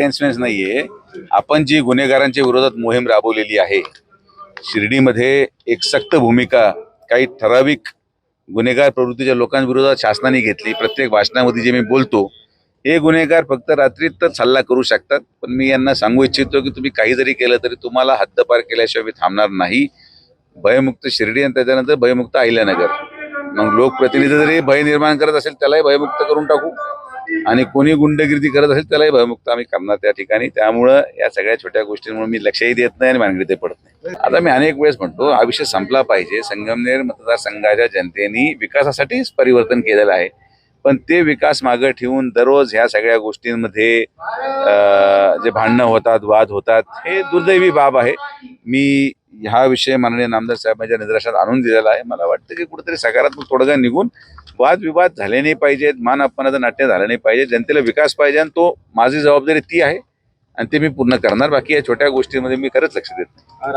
टेन्शनच नाहीये. आपण जी गुन्हेगारांच्या विरोधात मोहीम राबवलेली आहे शिर्डीमध्ये एक सक्त भूमिका काही ठराविक गुन्हेगार प्रवृत्तीच्या लोकांविरोधात शासनाने घेतली प्रत्येक भाषणामध्ये जे मी बोलतो हे गुन्हेगार फक्त रात्रीतच हल्ला करू शकतात पण मी यांना सांगू इच्छितो की तुम्ही काही जरी केलं तरी तुम्हाला हद्दपार केल्याशिवाय मी थांबणार नाही. भयमुक्त शिर्डी आणि त्याच्यानंतर भयमुक्त अहिल्यानगर. मग लोकप्रतिनिधी जरी भय निर्माण करत असेल त्यालाही भयमुक्त करून टाकू. आणि कोणी गुंडगिरी करत असेल त्यालाही भयमुक्त आम्ही करणार त्या ठिकाणी. त्यामुळं या सगळ्या छोट्या गोष्टींमुळे मी लक्षही देत नाही आणि भानगडीत पडत नाही. आता मी अनेक वेळेस म्हणतो हा विषय संपला पाहिजे. संगमनेर मतदारसंघाच्या जनतेने विकासासाठीच परिवर्तन केलेलं आहे. पण ते विकास मागे ठेवून दररोज ह्या सगळ्या गोष्टींमध्ये जे भांडणं होतात वाद होतात हे दुर्दैवी बाब आहे. मी हा विषय माननीय नामदार साहेबांच्या निदर्शनात आणून दिलेला आहे. मला वाटतं की कुठेतरी सकारात्मक तोडगा निघून वादविवाद झाले नाही पाहिजेत मान अपमानाचं नाट्य झालं नाही पाहिजे जनतेला विकास पाहिजे आणि तो माझी जबाबदारी ती आहे आणि ते मी पूर्ण करणार. बाकी या छोट्या गोष्टींमध्ये मी खरंच लक्ष देत नाही.